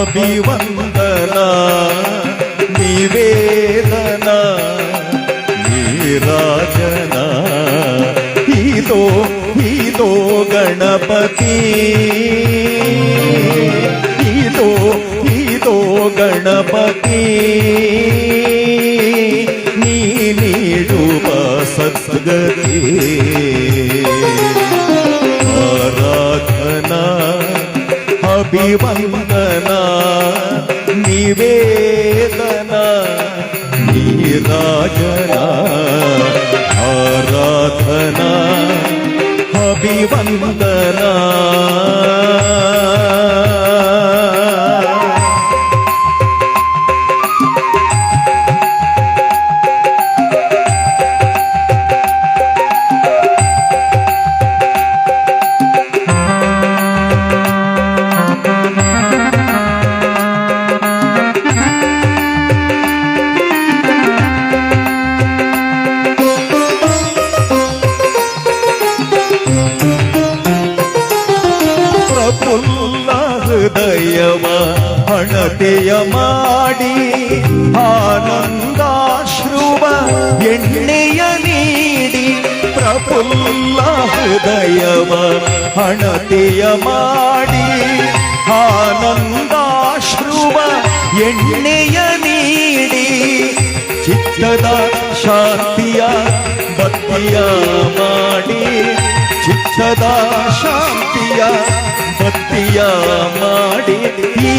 అభివందన నివేదన నీరాజన ఈదో ఈదో గణపతి. ఈదో ఈదో గణపతి. నీ నీడు సద్గతి. Beli? ಹಣತೆಯ ಮಾಡಿ ಆನಂದಾಶ್ರುವ ಎಣ್ಣೆಯ ನೀಡಿ ಪ್ರಫುಲ್ಲ ಹೃದಯವ ಹಣತೆಯ ಮಾಡಿ ಆನಂದಾಶ್ರುವ ಎಣ್ಣೆಯ ನೀಡಿ ಚಿತ್ತದ ಶಾಂತಿಯ ಬತ್ತಿಯ ಮಾಡಿ ಚಿತ್ತದ ಶಾಂತಿಯ ಬತ್ತಿಯ ಮಾಡಿ ಈ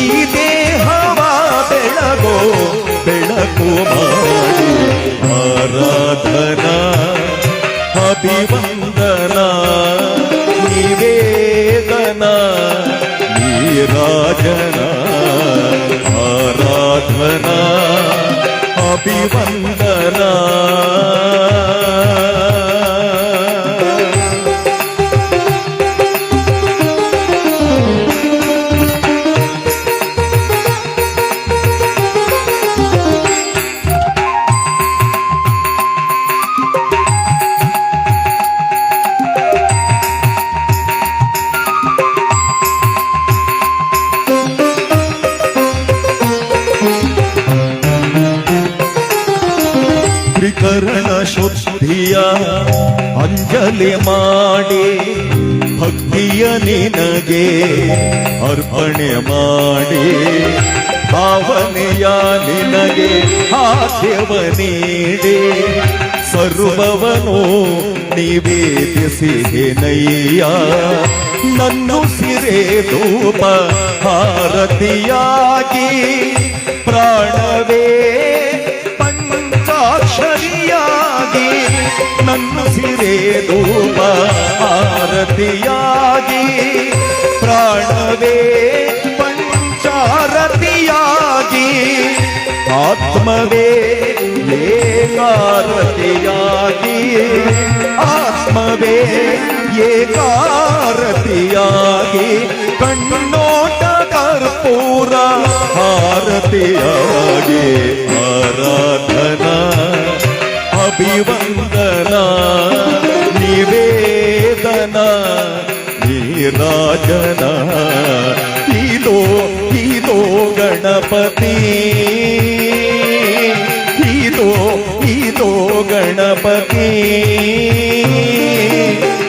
ಬೆಳಗೋ ಬೆಳಕು ಮಾಡಿ. ಭಾವನೆಯ ನಿನಗೆ ಹಾಸ್ಯವ ನೀಡಿ. ಸರ್ವವನು ನಿವೇದಿಸಿದೆನಯ್ಯ ನನ್ನು ಸಿರೆ ಧೂಪ ಭಾರತಿಯಾಗಿ ಪ್ರಾಣವೇ ಪಂಚಾಕ್ಷರಿಯಾಗಿ. ನನ್ನ ಸಿರೆ ಧೂಪ ಭಾರತಿಯಾಗಿ ಪ್ರಾಣವೇ आत्मवे ये कारतियादि आत्मवे ये कारतियादि पूरा कर्पूर आगे आराधना अभिवंदना निवेदना निराजना hero Ganapathi. Hero hero Ganapathi.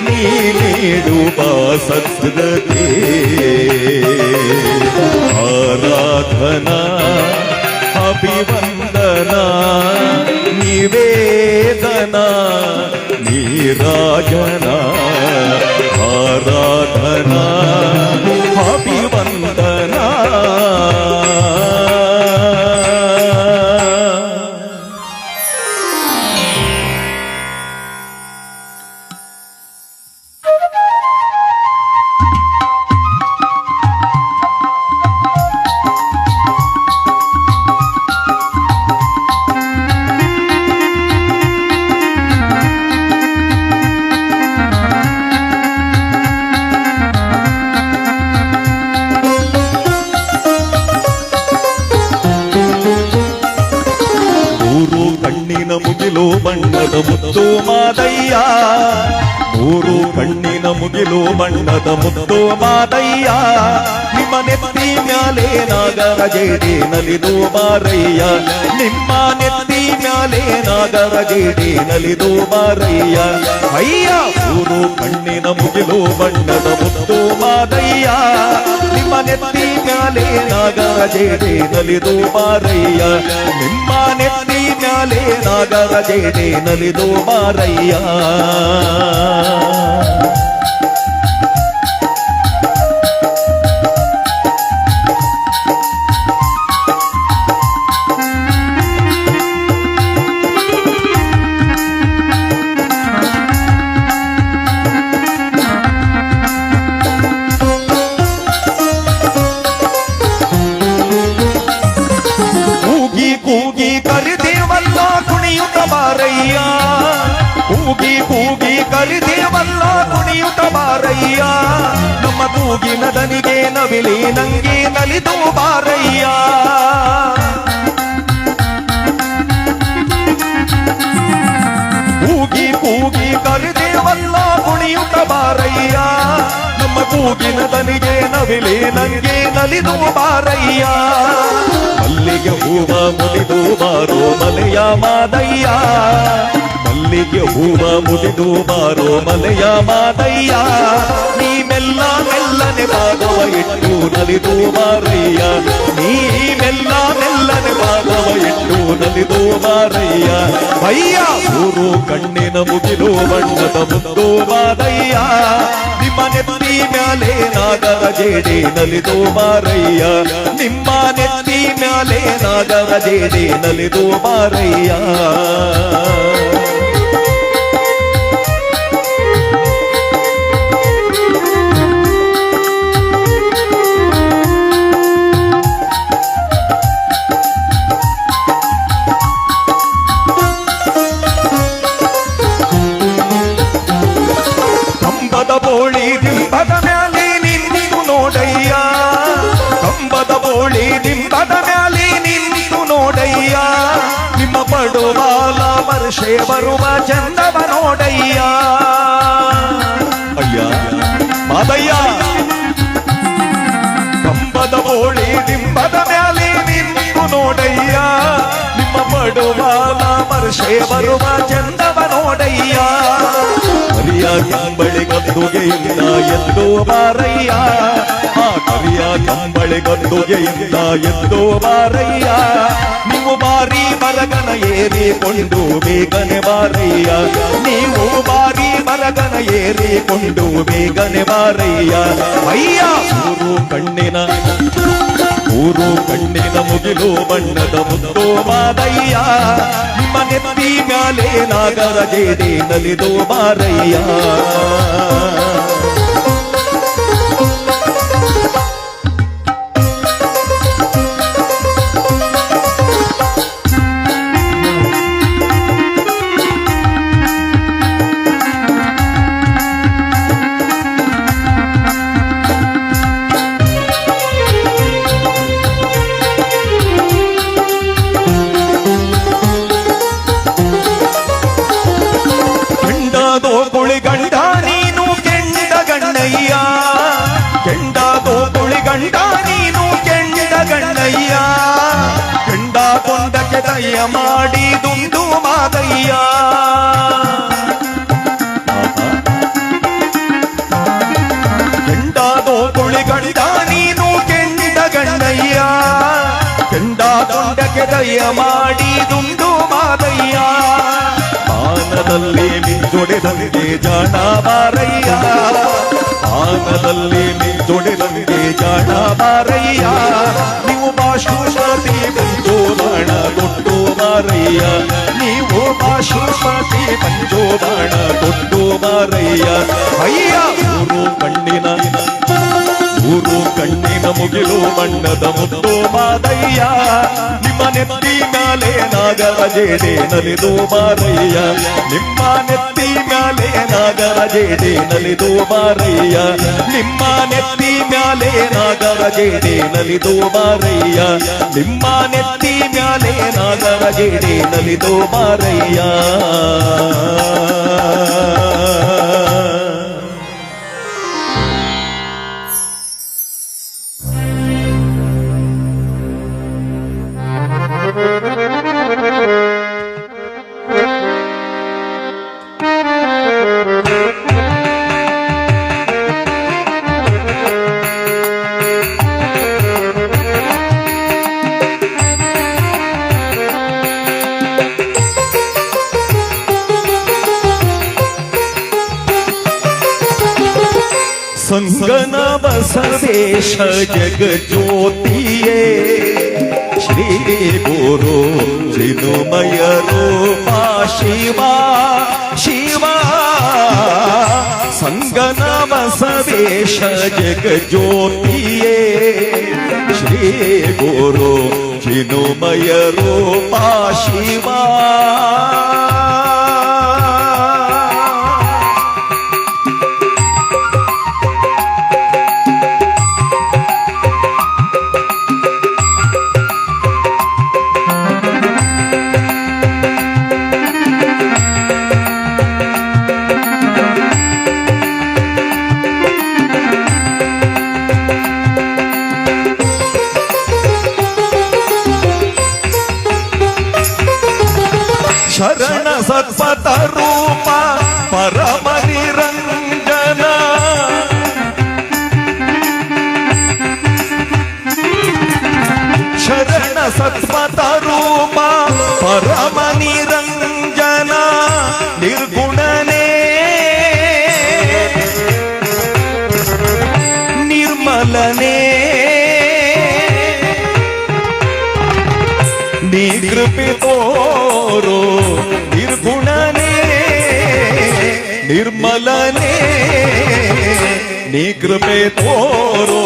నీడు బాసద్గతే ఆరాధనా అభివందనా నివేదనా నీరాజనా ఆరాధనా. ಮುಗಿಲು ಬಣ್ಣದ ಮುತ್ತು ಮಾದಯ್ಯ. ಮೂರು ಕಣ್ಣಿನ ಮುಗಿಲು ಬಣ್ಣದ ಮುತ್ತು ಮಾದಯ್ಯ. ನಿಮ್ಮನೆ ಮ್ಯಾಲೆ ನಾಗರ ಜೇಡಿ ನಲಿದು ಮಾರಯ್ಯ. ನಿಮ್ಮ ನೆತ್ತಿ ಮ್ಯಾಲೆ ನಾಗರ ಜೇಡಿ ನಲಿದು ಮಾರಯ್ಯ. ಅಯ್ಯ ಊರು ಕಣ್ಣಿನ ಮುಗಿಲು ಬಣ್ಣದ ಮುತ್ತು ಮಾದಯ್ಯ. ನಿಮ್ಮ ನೆತ್ತಿ ಮ್ಯಾಲೆ ನಾಗರ ಜೇಡಿ ನಲಿದು ಮಾರಯ್ಯ. ನಿಮ್ಮ ನೆತ್ತಿ ಮ್ಯಾಲೆ ನಾಗರ ಜೇಡಿ ನಲಿದು ಮಾರಯ್ಯ ಕುಣಿಯುತ್ತ ಬಾರಯ್ಯ ಕೂಗಿ ಕೂಗಿ ಕರಿದೇವಲ್ಲ ಕುಣಿಯುತ್ತ ಬಾರಯ್ಯ ನಮ್ಮ ಕೂಗಿನ ದನಿಗೆ ನವಿಲಿ ನಂಗೆ ನಲಿದು ಬಾರಯ್ಯ ಕೂಗಿ ಕೂಗಿ ಕರಿದೇವಲ್ಲ ಕುಣಿಯುತ್ತ ಬಾರಯ್ಯ ನಮ್ಮ ಕೂಗಿನ ದನಿಗೆ ನವಿಲೆ ನಂಗೆ ನಲಿದು ಬಾರಯ್ಯ ಮಲ್ಲಿಗೆ ಹೂವ ಮುಡಿದು ಬಾರೋ ಮಲೆಯ ಮಾದಯ್ಯ ಮಲ್ಲಿಗೆ ಹೂವ ಮುಡಿದು ಬಾರೋ ಮಲೆಯ ಮಾದಯ್ಯ ನೀ ಮೆಲ್ಲ ಮೆಲ್ಲನೆ ಭಾಗವ ಇಟ್ಟು ನಲಿದು ಮಾರಯ್ಯ. ನೀ ಮೆಲ್ಲ ಮೆಲ್ಲನೆ ಭಾಗವ ಇಟ್ಟು ನಲಿದು ಮಾರಯ್ಯ. ಅಯ್ಯ ಊರು ಕಣ್ಣಿನ ಮುಗಿಲು ಬಣ್ಣದ ಮುದ್ದು ಮಾದಯ್ಯ ನಿಮ್ಮ ನೆತ್ತಿ ಮ್ಯಾಲೆ ನಾಗರ ಜೇಡಿ ನಲಿದು ಮಾರಯ್ಯ. ನಿಮ್ಮ ನೆತ್ತಿ ಮ್ಯಾಲೆ ನಾಗರ ಜೇಡಿ ನಲಿದು ಮಾರಯ್ಯ. ಪಡುವಾಲ ವರ್ಷೆ ಬರುವ ಚಂದವ ನೋಡಯ್ಯ ಕರಿಯ ಕಂಬಳಿ ಗದ್ದುಗೆಯಿಂದ ಎದ್ದು ಬಾರಯ್ಯ ಆ ಕರಿಯ ಕಂಬಳಿ ಗದ್ದುಗೆಯಿಂದ ಎದ್ದು ಬಾರಯ್ಯ ನೀವು ಬಾರಿ ಮರಗನ ಏರಿಕೊಂಡು ಬೇಗನೆ ಬಾರಯ್ಯ ನೀವು ಬಾರಿ ಮರಗನ ಏರಿಕೊಂಡು ಬೇಗನೆ ಬಾರಯ್ಯ ಅಯ್ಯ ಊರು ಕಣ್ಣಿನ ಊರು ಕಣ್ಣಿನ ಮುಗಿಲು ಬಣ್ಣದ ಮುದ್ದು ಮಾದಯ್ಯ ನಿಮ್ಮ ನೆತ್ತಿ ಮ್ಯಾಲೆ ನಾಗರ ಜೇಡಿ ನಲಿದು ಮಾರಯ್ಯ ಜಯ ಮಾಡಿದುಂದು ಮಾದಯ್ಯ. ಕೆಂಡಾದೋ ಕುಳಿಗಂಡ ನೀನು ಕೆಂಡ ಗಂಡಯ್ಯ. ಕೆಂಡಾದೊಂಡಕ್ಕೆ ದಯ ಮಾಡಿದುಂದು ಮಾದಯ್ಯ. ಪಾನದಲ್ಲಿ ಮಿಂಜೊಡೆದಂತೆ ಜಾಣ ಮಾರಯ್ಯ. ಪಾನದಲ್ಲಿ ಮಿಂಜೊಡೆದಂತೆ ಜಾಣ ಮಾರಯ್ಯ. ಪಂಚೋದಾಣ ಕೊಟ್ಟು ಮಾರಯ್ಯ ಅಯ್ಯ ಊರು ಕಣ್ಣಿನ ಊರು ಕಣ್ಣಿನ ಮುಗಿಲು ಬಣ್ಣದ ಮುದ್ದು ಮಾದಯ್ಯ ನಿಮ್ಮ ನೆತ್ತಿ ಮ್ಯಾಲೆ ನಾಗರ ಜೇಡೆ ನಲಿದು ಮಾರಯ್ಯ ನಿಮ್ಮ ನೆತ್ತಿ ಮ್ಯಾಲೆ ನಾಗರ ಜೇಡೆ ನಲಿದು ಮಾರಯ್ಯ ನಿಮ್ಮ ನೆತ್ತಿ ಮ್ಯಾಲೆ ನಾಗರ ಜೇಡೆ ನಲಿದು ಮಾರಯ್ಯ ನಿಮ್ಮ ನೆತ್ತಿ ಮ್ಯಾಲೆ ನಾಗರ ಜೇಡೆ ನಲಿದು ಮಾರಯ್ಯ संगन सर्वेश जग ज्योतिये श्री गुरु चिनुमय रूपा शिवा शिवा संगन सर्वेश जग ज्योतिये श्री गुरु चिनुमय रूपा शिवा ನೀ ಕೃಪೆ ತೋರೋ ನಿರ್ಗುಣನೇ ನಿರ್ಮಲನೇ ನೀ ಕೃಪೆ ತೋರೋ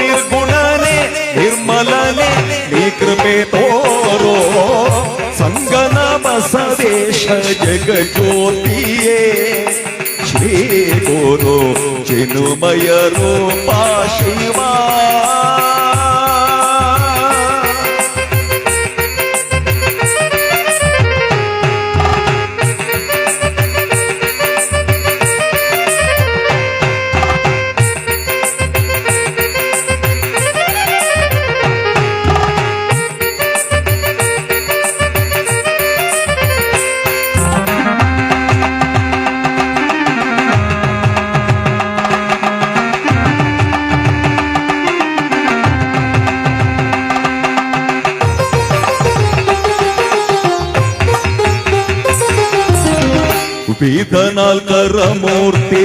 ನಿರ್ಗುಣನೇ ನಿರ್ಮಲನೇ ನೀ ಕೃಪೆ ತೋರೋ ಸಂಗನ ಬಸವೇಶ ಜಗಜ್ಯೋತಿಯೇ ಶ್ರೀ ಗುರು ಚಿನುಮಯ ರೂಪ ಶಿವ ವೇದ ನಾಲ್ಕರ ಮೂರ್ತಿ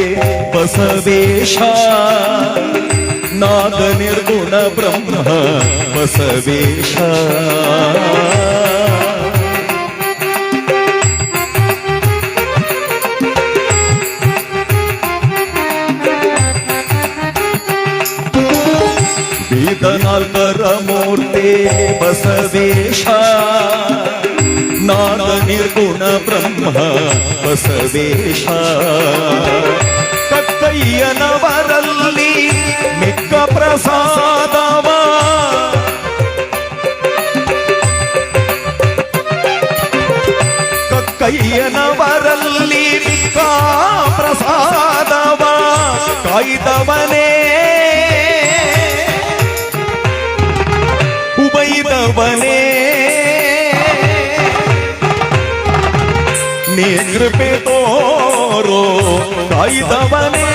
ಬಸವೇಶ ನಾದ ನಿರ್ಗುಣ ಬ್ರಹ್ಮ ಬಸವೇಶ ವೇದ ನಾಲ್ಕರ ಮೂರ್ತಿ ಬಸವೇಶ ನಾದ ನಿರ್ಗುಣ ಬ್ರಹ್ಮ ಬಸವೇಶ ಕಕ್ಕಯ್ಯನವರಲ್ಲಿ ಮಿಕ್ಕ ಪ್ರಸಾದವ ಕಕ್ಕಯ್ಯನವರಲ್ಲಿ ಮಿಕ್ಕ ಪ್ರಸಾದವ ಕಾಯ್ದವನೇ నీ కృపే తోరో కైదవనే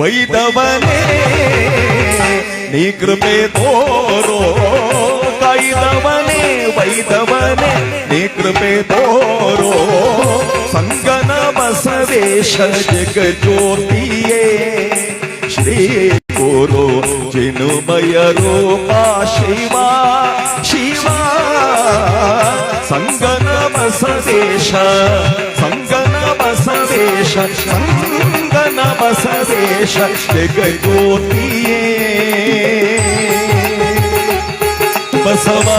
వైదవనే నీ కృపే తోరో కైదవనే వైదవనే నీ కృపే తోరో సంగన బసవేశ జగజ్యోతియే శ్రీ కోరో జనుమయ రూపా శివా శివా ಬಸವೇಶ ಸಂಗನ ಬಸವೇಶ ಸಂಗನ ಬಸವೇಶ ಜಗಜ್ಯೋತಿಯೇ ಬಸವ